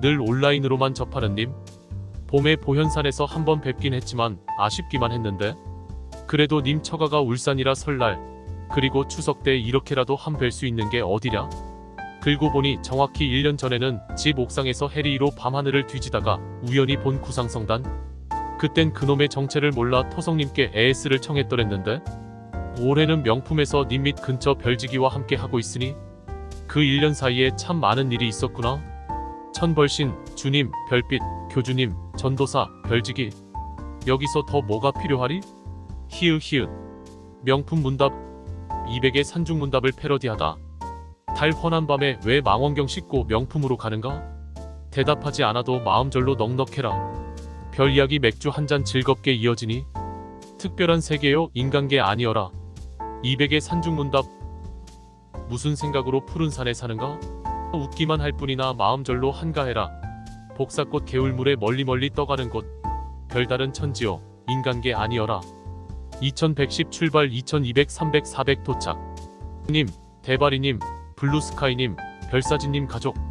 늘 온라인으로만 접하는 님. 봄에 보현산에서 한번 뵙긴 했지만 아쉽기만 했는데. 그래도 님 처가가 울산이라 설날 그리고 추석 때 이렇게라도 한 뵐 수 있는 게 어디랴? 긁고 보니 정확히 1년 전에는 집 옥상에서 해리로 밤하늘을 뒤지다가 우연히 본 구상성단. 그땐 그놈의 정체를 몰라 토성님께 AS를 청했더랬는데 올해는 명품에서 님 및 근처 별지기와 함께 하고 있으니 그 1년 사이에 참 많은 일이 있었구나. 천벌신, 주님, 별빛, 교주님, 전도사, 별지기. 여기서 더 뭐가 필요하리? 히읗 히읗. 명품 문답 200의 산중 문답을 패러디하다. 달 환한 밤에 왜 망원경 씻고 명품으로 가는가? 대답하지 않아도 마음절로 넉넉해라. 별 이야기 맥주 한 잔 즐겁게 이어지니 특별한 세계요 인간계 아니어라. 200의 산중 문답 무슨 생각으로 푸른 산에 사는가? 웃기만 할 뿐이나 마음절로 한가해라. 복사꽃 개울물에 멀리 멀리 떠가는 곳. 별다른 천지요 인간계 아니어라. 2110 출발 2200 300 400 도착. 님, 대바리님, 블루스카이님, 별사진님 가족.